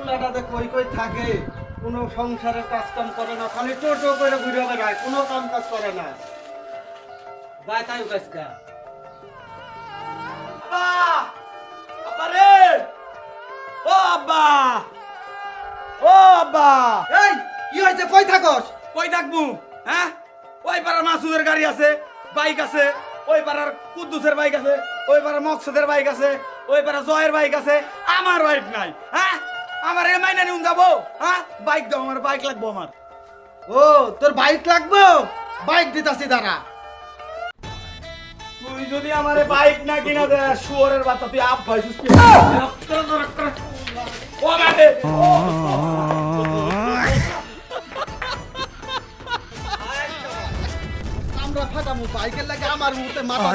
পোলাটাতে কই কই থাকে, কোনো সংসারের কাজ কাম করে না, খালি টোটো করে ঘুরে কোনো কাম কাজ করে না। তাই হয়েছে? থাকস? কই থাকব? হ্যাঁ? ওই পাড়ার মাসুদের গাড়ি আছে, বাইক আছে, ওই পাড়ার কুদ্দুসের বাইক আছে, ওই পাড়ার মকসুদের বাইক আছে, ওই পাড়ার জয়ের বাইক আছে, আমার বাইক নাই হ্যাঁ? আমার এ মাইনা নিউন যাব? হ্যাঁ? বাইক দাও, আমার বাইক লাগবো আমার। ও, তোর বাইক লাগবো? বাইক দিতাছি, দাঁড়া। তুই যদি আমারে বাইক না কিনা দে, শুয়ারের বাচ্চা, তুই আপ কি ও মানে আমরা মুহূর্তে মাথা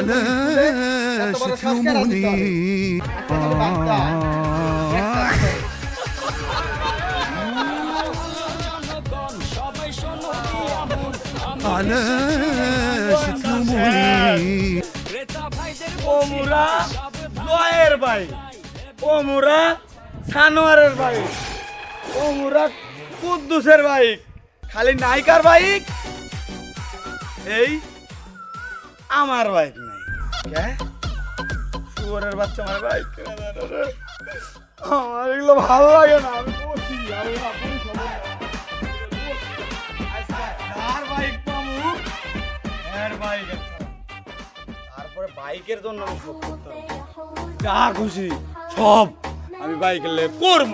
জয়ের বাইক ওমুরা সানোয়ারের বাইক ওমুরা কুদ্দুসের বাইক খালি নাইকার বাইক এই আমার বাইক নাই শুয়ারের বাচ্চা আমার বাইক। আমার এগুলো ভালো লাগে না, আমি আমি তারপরে বাইকের জন্য আমি সব করতে হবে। যা খুশি সব আমি বাইকের লেগে করব।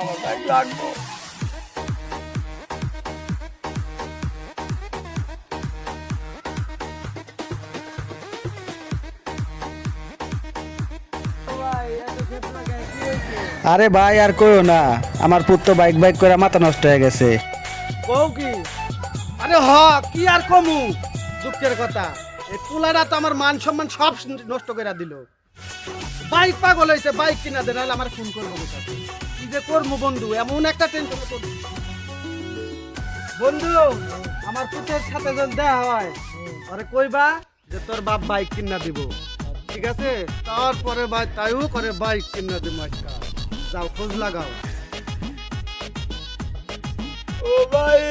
আমার বাইক লাগবো। আরে ভাই আর কইও না। আমার পুত্র বাইক বাইক করে মাথা নষ্ট হয়ে গেছে। কও কি? আরে হ কি আর কমু? দুঃখের কথা, এই পোলাটা তো আমার মান সম্মান সব নষ্ট করে দিল। বাইক পাগল হয়েছে বাইক কিনা দে, নাহলে আমার ফোন করব কি যে করব বন্ধু, এমন একটা টেনশন বন্ধু, আমার পুতের সাথে যখন দেয়া হয়, আরে কইবা যে তোর বাপ বাইক কিনা দিব। ঠিক আছে? তারপরে ভাই, তাইও করে বাইক কিনা দিব একটা। যাও, খোঁজ লাগাও। ও ভাই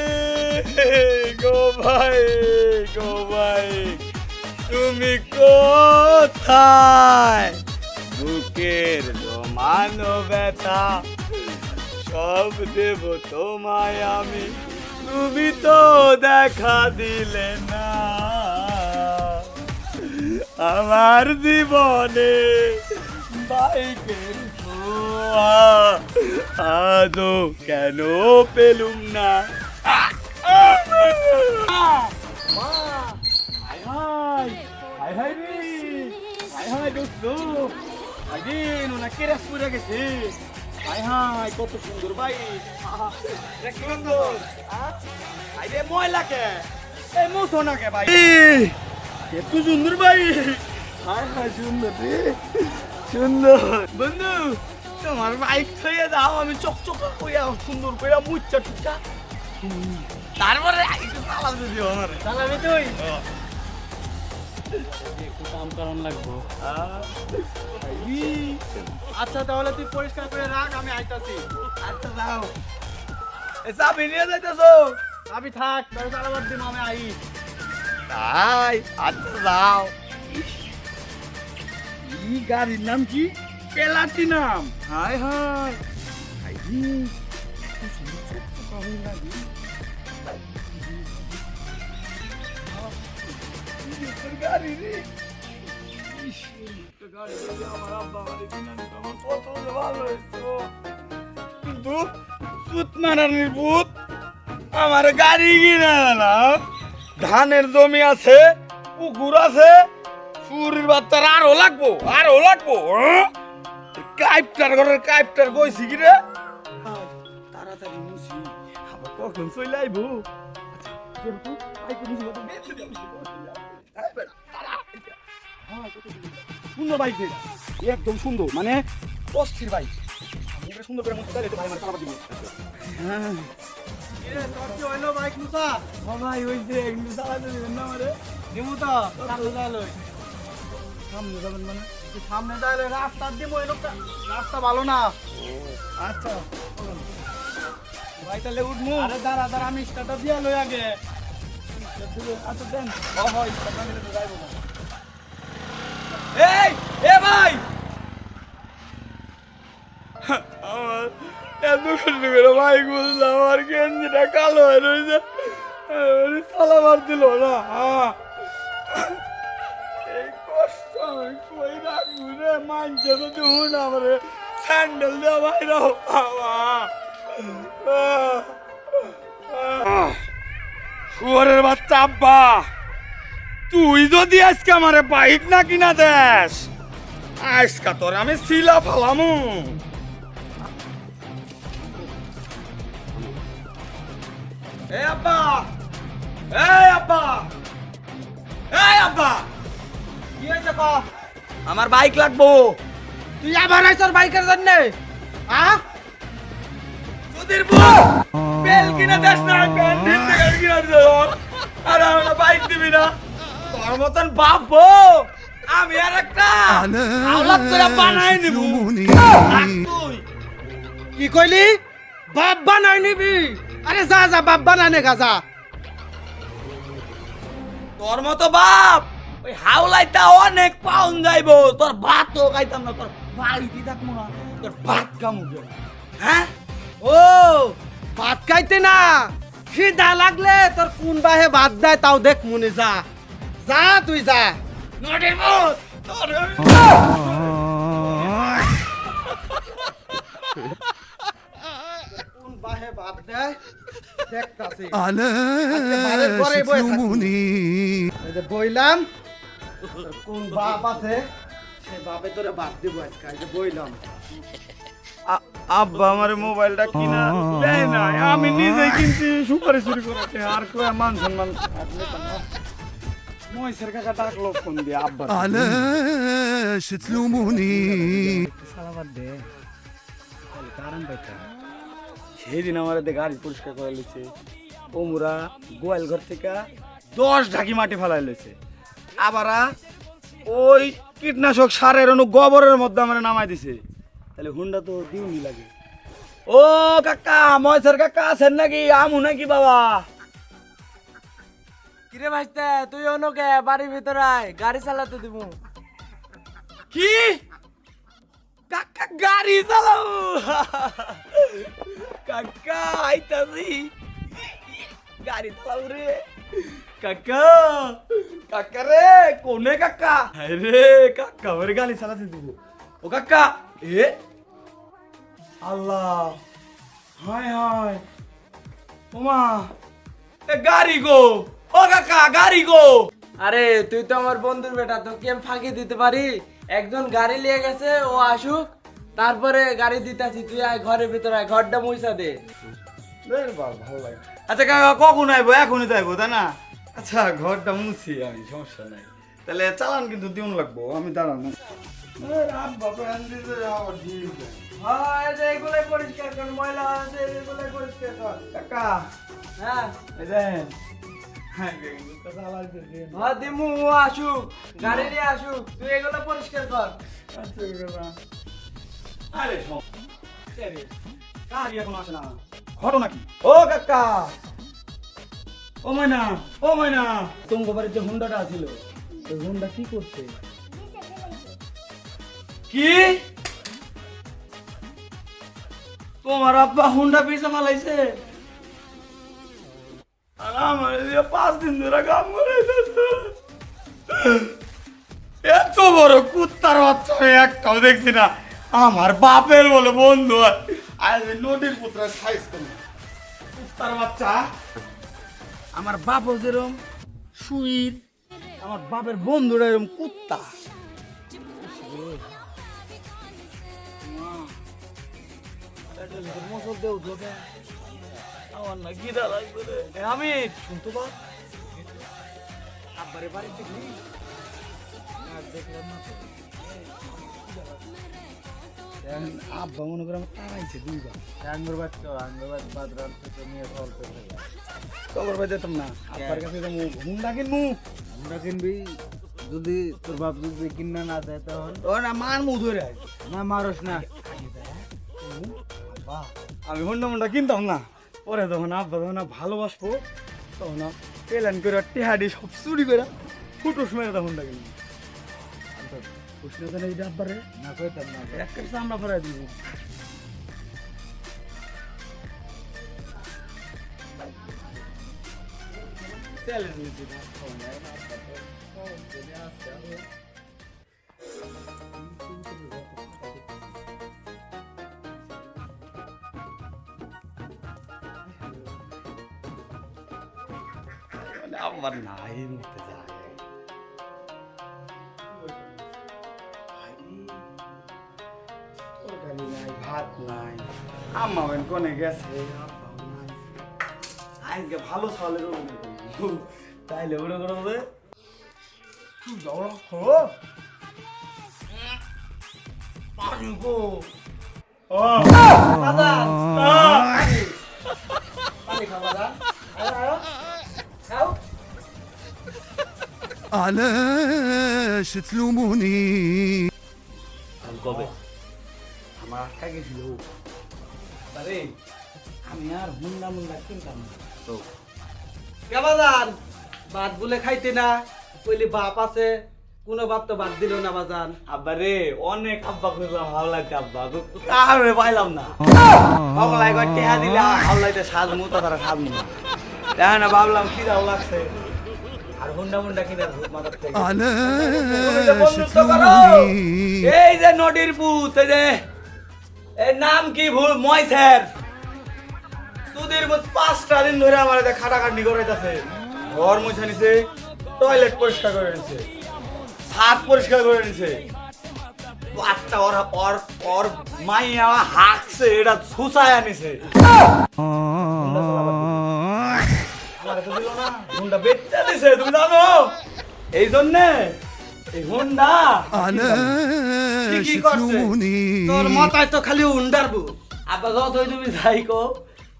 গো তুমি কোথায়? বুকের জমানো ব্যথা। সব দেব তোমায় আমি। তুমি তো দেখা দিলে না। আমার জীবনে বাইকের আদৌ কেন পেলুম না কত সুন্দর ভাই কি সুন্দর আই রে ময়লা কে এই মুছো না কে ভাই এত সুন্দর ভাই হাই হাই সুন্দর রে সুন্দর বন্ধু তোমার বাইক থইয়ে দাও আমি চকচক কইয়া সুন্দর কইয়া মুচ্চা টুচা তারপরে একটু চালাতে দিও আমার। চালাবি তুই? একটু কাম কারণ লাগবো। আচ্ছা তাহলে তুই পরিষ্কার করে রাখ আমি আইতাছি। আচ্ছা যাও। এ চাবি নিয়ে যাইতেছো? আমি থাক তাহলে চালাবার দিন আমি আই। তাই আচ্ছা যাও। ই গাড়ির নাম কি? পেলাটি নাম হাই হাই হাই রে, কি সুন্দর চকচকা হয়ে রে। গাড়ি আমার গাড়ি কিনে না ধানের জমি আছে পুকুর আছে চুরির বাচ্চার আরও লাগবো আরও লাগবো হ্যাঁ? কাইপটার ঘরের কাইপটার কইছি কি রে? তাড়াতাড়ি মুছি। আবার কখন চলে আইবো? আচ্ছা, মুছি মতো বেঁচে সুন্দর। সুন্দর বাইক রে। একদম সুন্দর মানে অস্থির বাইক। সুন্দর করে মুছি তাহলে তো ভাই আমার চালাবার দিব হ্যাঁ। তোর কি হইল বাইক মুসা ভাই ওই যে চালাতে দেবেন না আমারে। দিমু তো চালু চালু সামনে যাবেন মানে? সামনে যাইলে রাস্তা দিব লোকটা। রাস্তা ভালো না। আচ্ছা ভাই, তাহলে উঠমু। আরে দাঁড়া দাঁড়া, আমি স্টার্টটা দিয়ে লই আগে। আচ্ছা দেন। হয় এই, এ, ভাই! আমার এত কষ্ট করে ভাই গুলো আমার গেঞ্জিটা কালো হয়ে রয়েছে সালা মার দিল না। আহ। কই দেওয়া ভাই রাও শুয়ারের বাচ্চা, আব্বা। তুই যদি আজকে আমারে বাইক না কিনা দেস, আজকা তোর আমি শিলা ফালামু। এ আব্বা এই আব্বা এই আব্বা। কি হয়েছে ক? আমার বাইক লাগবো। তুই আবার আইছর বাইকের জন্য? হ্যাঁ তোদের বউ বেল কিনা দেস না থেকে কিনা আর আমার বাইক দিবি না। তোর মতন বাপ বউ, আমি আর একটা। আওলাদ করে বানাই নিব। কি কইলি? বাপ বানাই নিবি? আরে যা যা বাপ বানানে গা যা। তোর মতো বাপ। ওই হাওলাইটা অনেক পাউন যাইব। তোর ভাত তো খাইতাম না তোর বাড়িতে থাকব না তোর ভাত কামুকে হ্যাঁ? ও ভাত খাইতে না। খিদা লাগলে তোর কোন বাহে ভাত দেয় তাও দেখ মনে যা। যা তুই যা। নটের মত তোর কোন বাহে ভাত দেয়? দেখতাছি। যে বইলাম কোন বাপ আছে সে বাপে তোরে ভাত দিব আজকে এই যে বইলাম আব্বা আমার মোবাইলটা কিনা দেয় না আমি নিজেই কিনছি সুপারি চুরি করেছে আর কয়ে মান সম্মান মহেশের কাকা ডাকলো ফোন দিয়ে আব্বা علاش تلوموني সালাবার দে কারণ পাইতাম সেদিন আমার এতে গাড়ি পরিষ্কার করে লিছে ওমরা গোয়াল ঘর থেকে দশ ঢাকি মাটি ফেলাই লইছে আবার ওই কীটনাশক সারের অনু গোবরের মধ্যে আমার নামাই দিছে। তাহলে হুন্ডা তো দিউনি লাগে। ও কাকা মহেশের কাকা আছেন নাকি? আমু নাকি বাবা? কিরে ভাইস্তে তুই অনুকে বাড়ির ভিতরে আয় গাড়ি চালাতে দিব কি? কাকা গাড়ি চালাও কাকা আইতাছি। গাড়ি চালাও রে। কাকা। কাকা রে কোনে কাকা? রে কাকা ওরে গাড়ি চালাতে দিব। ও কাকা এ? আল্লাহ। হায় হায়। ওমা এ গাড়ি গো। ও কাকা গাড়ি গো। আরে তুই তো আমার বন্ধুর বেটা তোকে আমি ফাঁকি দিতে পারি। একজন গাড়ি নিয়ে গেছে ও আসুক। তারপরে গাড়ি দিতেছি তুই আয় ঘরের ভিতরে আয় ঘরটা মুইসা দে। আচ্ছা কাকা কখন আইবো? এখনই তো আইবো তাই না? আচ্ছা ঘরটা মুছি আমি সমস্যা নাই। তাহলে চালান কিন্তু দিউন লাগবো আমি দাঁড়ানো। ঘটনা কি? ও কাকা! ও ময়না ও ময়না। তোমার বাড়িতে হুন্ডাটা ছিল ওই হুন্ডা কি করছে? কি? তোমার আব্বা হুন্ডা পিছা মালাইছে। আর আমার পাঁচ দিন ধরে কাম করে এত বড় কুত্তার বাচ্চা একটাও দেখছি না। আমার বাপের বলে বন্ধু আর নদীর পুত্র সাইজ কুত্তার বাচ্চা? আমার বাপও যেরম সুইর, আমার বাপের বন্ধুরা এরম কুত্তা। না গিরা লাগবে রে আমি শুনতে বাড়িতে গিয়ে এখন আব্বা মনে করে আমার তাড়াইছে দুইবার। থেকে নিয়ে অল্প যেতাম না আব্বার কাছে হুন্ডা কিনবো যদি তোর বাপ যদি কিনা না দেয় তখন ও না মান মুখ ধরে। না মারস না। আমি হন্ডা মন্ডা কিনতাম না। পরে তখন আব্বা তখন ভালোবাসবো তখন প্ল্যান করে টেহাডি সব চুরি করে ফুটোস মেরে তখন হন্ডা কিনবো। উষ্ণতা নেই আব্বারে না কইতাম না এক কাছে আমরা ফেরাই দিব চ্যালেঞ্জ নিচ্ছি না আমার নাই মতে যায় আম্মা বেন কোনে গেছে আব্বাও নাই আজকে ভালো চালের ওগুলো করবো তাইলে ওগুলো করবো যে যাও রাখো পানি গো ও বাজান পানি খাও বাজান আয়, আয়। খাও علاش تلوموني কবে আমার আটকা গেছিল বাবারে আমি আর হুন্ডা মুন্ডা কিনতাম তো? কেবাজান বাদ বলে খাইতে না। কইলে বাপ আছে কোনো বাপ তো বাদ দিল না বাজান। আব্বারে অনেক আব্বা খুঁজলাম হাওলাইতে আব্বা। তাহলে পাইলাম না। হাওলাই কয় টেহা দিলে হাওলাইতে সাজ মুতো তারা সাজ না। দেখো না ভাবলাম কি দাও লাগছে। আর হুন্ডা মুন্ডা কিনার মাথার থেকে। এই যে নদীর পুত এই যে এর নাম কি ভূত ময়সের সুধীর ভূত পাঁচটা দিন ধরে আমার এতে খাটাখাটনি করাইতেছে। ঘর মুছে নিছে টয়লেট পরিষ্কার করে নিছে, ছাদ পরিষ্কার করে নিছে। বাচ্চা ওর ওর ওর মাইয়া হাঁকছে, এটা ছুসায় আনিছে। আমার তো দিল তুমি জানো? এই জন্যে হুন্ডা। তো খালি হুন্ডার তুমি যাই কো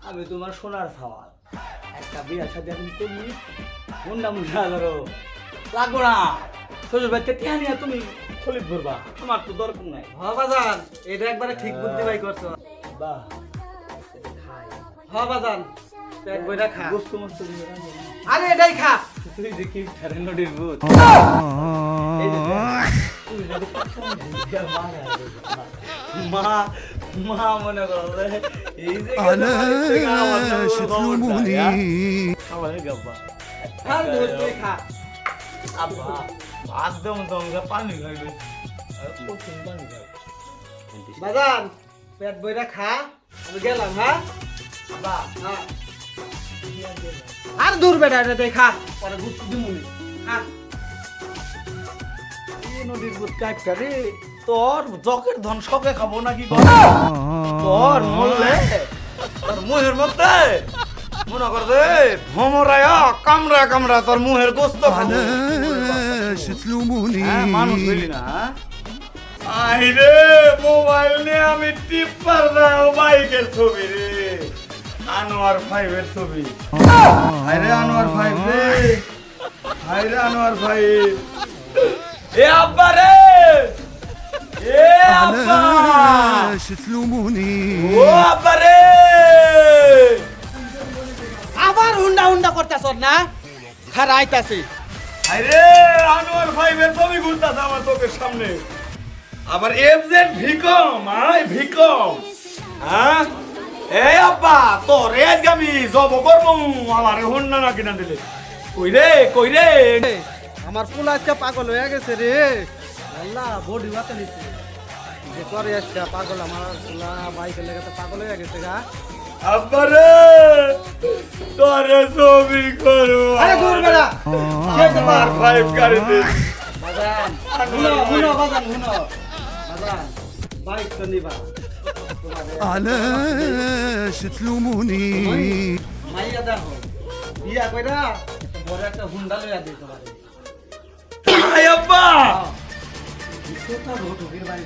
আমি তোমার সোনার সওয়াল। লাগো না। শ্বশুর বাড়িতে টিহা নিয়ে তুমি চলি ঘুরবা তোমার তো দরকার নাই। হবা এটা একবারে ঠিক বুদ্ধি ভাই করছ। বাহ খা। গোস্ত মস্ত আরে এটাই খা। তুই যে কি ঠারেনডির ভূত? মা মা মনে করো এই যে শিবলুমুনি আমার গাব্বা। হ্যাঁ? আর ধরতে খা। আব্বা একদম পেট বইরা খা গেলাম হ্যাঁ? আব্বা হ্যাঁ। আর দূর বেটা এটা দেখ পরে নদীর বুধ রে তোর জকের ধন সকে খাব নাকি? তোর তোর মুহের মধ্যে মনে কর দে ভমরায়া কামরা কামরা তোর মুহের গোস্ত খাব। হ্যাঁ, মানুষ হইলি না হ্যাঁ? আইরে মোবাইল নিয়ে আমি টিপ পারলাম বাইকের ছবি রে। আনোয়ার ফাইভের ছবি হাই রে আনোয়ার ফাইভ রে হাই রে আনোয়ার ফাইভ এ আব্বা রে এ আব্বা علاش تلوموني ও আব্বা রে আবার হুন্ডা হুন্ডা করতেছ না খারা আইতাছি হাই রে আনোয়ার ফাইভের ছবি ঘুরতাছে আমার চোখের সামনে আবার এফজেড ভিকম আই ভিকম হ্যাঁ এই আব্বা তোর আজকে আমি জব করব। আমার হন্ডা না কিনা দিলে। কই রে কই রে? আমার পুল আজকে পাগল হয়ে গেছে রে। আল্লাহ বডি বাতে নিচ্ছে যে করে আজকে পাগল আমার পুলা বাইকে লেগে তো পাগল হয়ে গেছে গা। আব্বা রে তোরে ছবি করব। আরে দূর বেড়া। আমার ফাইভ গাড়িতে। বাজান হুনো হুনো বাজান হুনো বাজান বাইক তো নিবা। علاش تلوموني মাইয়া দেখো বিয়া কইরা একটা বড় একটা হুন্ডা লইয়া দিই তোমার আই আব্বা কোথা ভোটুকের বাড়ি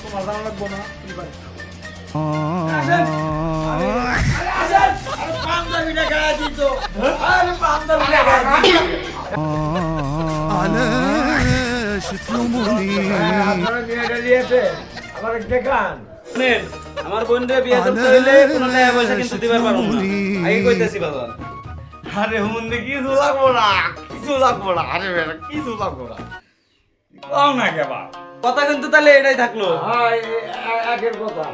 তোমার জানা লাগবো না কি বাড়ি পাঞ্জাবিটা গায়ে দিত আরে পাঞ্জাবিটা গায়ে দিত দেখান। আমার বোনরে বিয়ে করতে হইলে কোনো টাকা পয়সা কিন্তু দিবার পারব না। আগে কইতেছি বাজান আরে হুমন্দে কিছু লাগবো না কিছু লাগবো না। আরে বেটা কিছু লাগবো না। কম না কেবা কথা কিন্তু তাহলে এটাই থাকল। হ্যাঁ আগের কথা।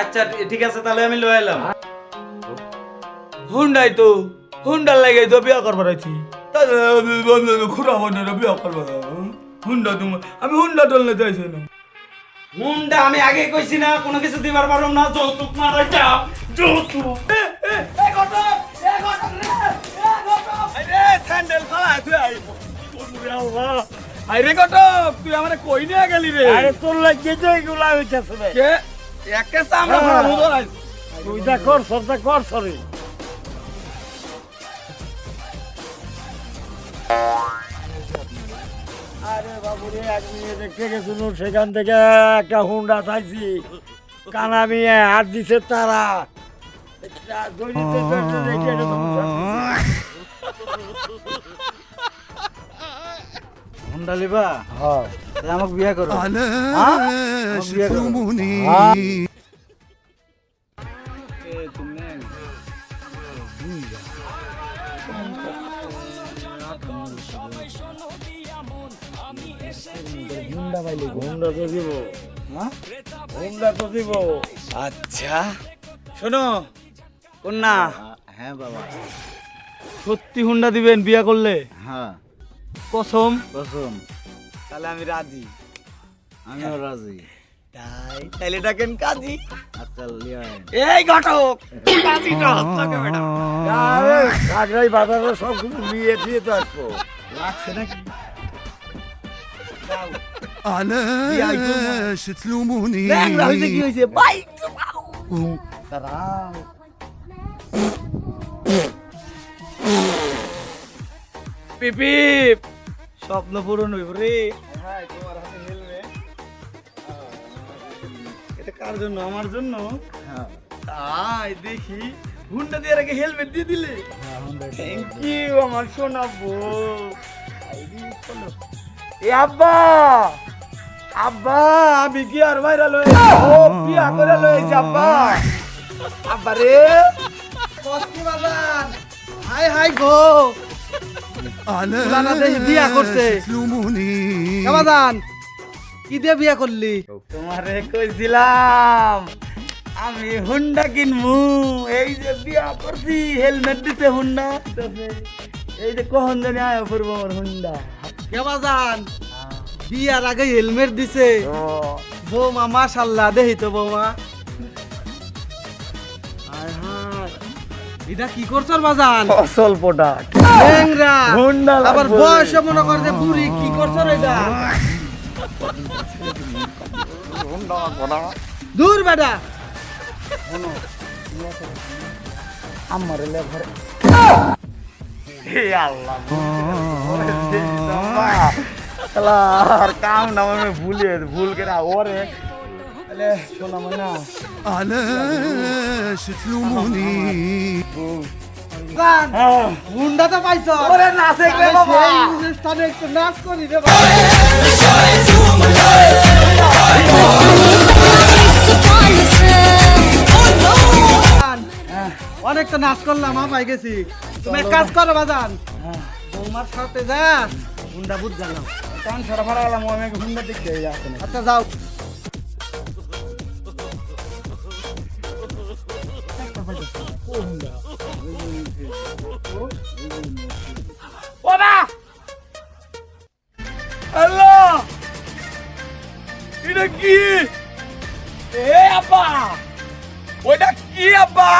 আচ্ছা ঠিক আছে তাহলে আমি লয়ে এলাম। হুন্ডাই তো হুন্ডার লাগে তো বিয়া করবার আছি। খুড়া বোনের বিয়া করবার হুন্ডা তুমি আমি হুন্ডা টললে চাইছি না। মুন্ডা আমি আগে কইছি না কোনো কিছু দিবার পারলাম না যৌতুক মারা যাও যৌতুক। স্যান্ডেল ফালা তুই আই আরে কটক তুই আমারে কই নিয়ে গেলি রে? আরে তোর লাগে যে এগুলা হইতাছে রে। কে? একে সামনে ফালা মুদর তুই যা কর সবটা কর সরি। এক মেয়ে সেখান থেকে একটা হুন্ডা চাইছি। কানা মেয়ে আর দিছে তারা। হুন্ডা লিবা হ্যাঁ।, হ্যাঁ। আমাকে বিয়া করো। বিয়া হ্যাঁ? করো। আচ্ছা। শোনো কন্যা। হ্যাঁ বাবা। সত্যি হুন্ডা দিবেন বিয়া করলে? হ্যাঁ। কসম? কসম। তাহলে আমি রাজি। আমিও রাজি। তাই তাইলে ডাকেন কাজী আচ্ছা এই ঘটক! কাজীটা হত্যাকে বেটা। আরে কাগরাই বাজারে সব কিছু নিয়ে দিয়ে তো আসব লাগছে নাকি? علاش تلوموني ল্যাংড়া হয়েছে কি হয়েছে বাইক পিপিপ স্বপ্ন পূরণ হইব রে এটা কার জন্য আমার জন্য তাই দেখি হুন্ডা দিয়ে আগে হেলমেট দিয়ে দিলে থ্যাংক ইউ আমার সোনা বউ এ আব্বা আব্বা আমি কি আর মাইরা লই ও বিয়া করে লইছি আব্বা। আব্বা রে। হাই হাই গো। বিয়া বিয়া করলি? তোমারে কইছিলাম আমি হুন্ডা কিনমু এই যে বিয়া করছি হেলমেট দিতে হুন্ডা। এই যে কখন জানি আয়া করব আমার হুন্ডা। কেমন বিয়ার আগে হেলমেট দিছে। বৌমা মাশাল্লাহ দেহি তো বৌমা এটা কি করছ বাজান? স্বল্পটা ল্যাংরা হুন্ডা আবার বয়স মনে কর যে বুড়ি কি করছ এটা দূর বেটা। আমার লেভারে হে আল্লাহ। কাম না আমি ভুল করে ওরে। আলে শোনা হ্যাঁ, হ্যাঁ। তো পাইছো। ওরে নাচে নাচ হ্যাঁ, অনেক তো নাচ করলাম পাই গেছি। তুমি এক কাজ করো বাজান। তোমার সাথে যা গুন্ডা বুধ জানাও। কান সারা ফাড়া গেলাম আমি হুন্ডা দেখতে যাচ্ছে না আচ্ছা যাও। ওবা আল্লাহ এটা কি? এ আব্বা! ওইটা কি আব্বা?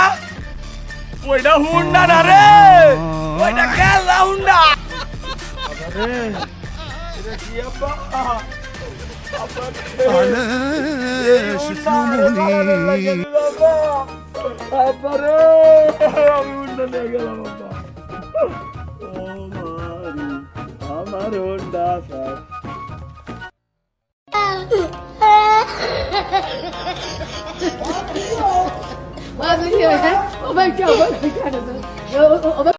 ওইটা হুন্ডা না রে? ওইটা খেলা হুন্ডা। আনাস চুমুনি আপারে আমি উন্ডা নিয়ে গেলাম বাবা ও মারি আমার উন্ডা sir Mas o que é? O que é? O que é?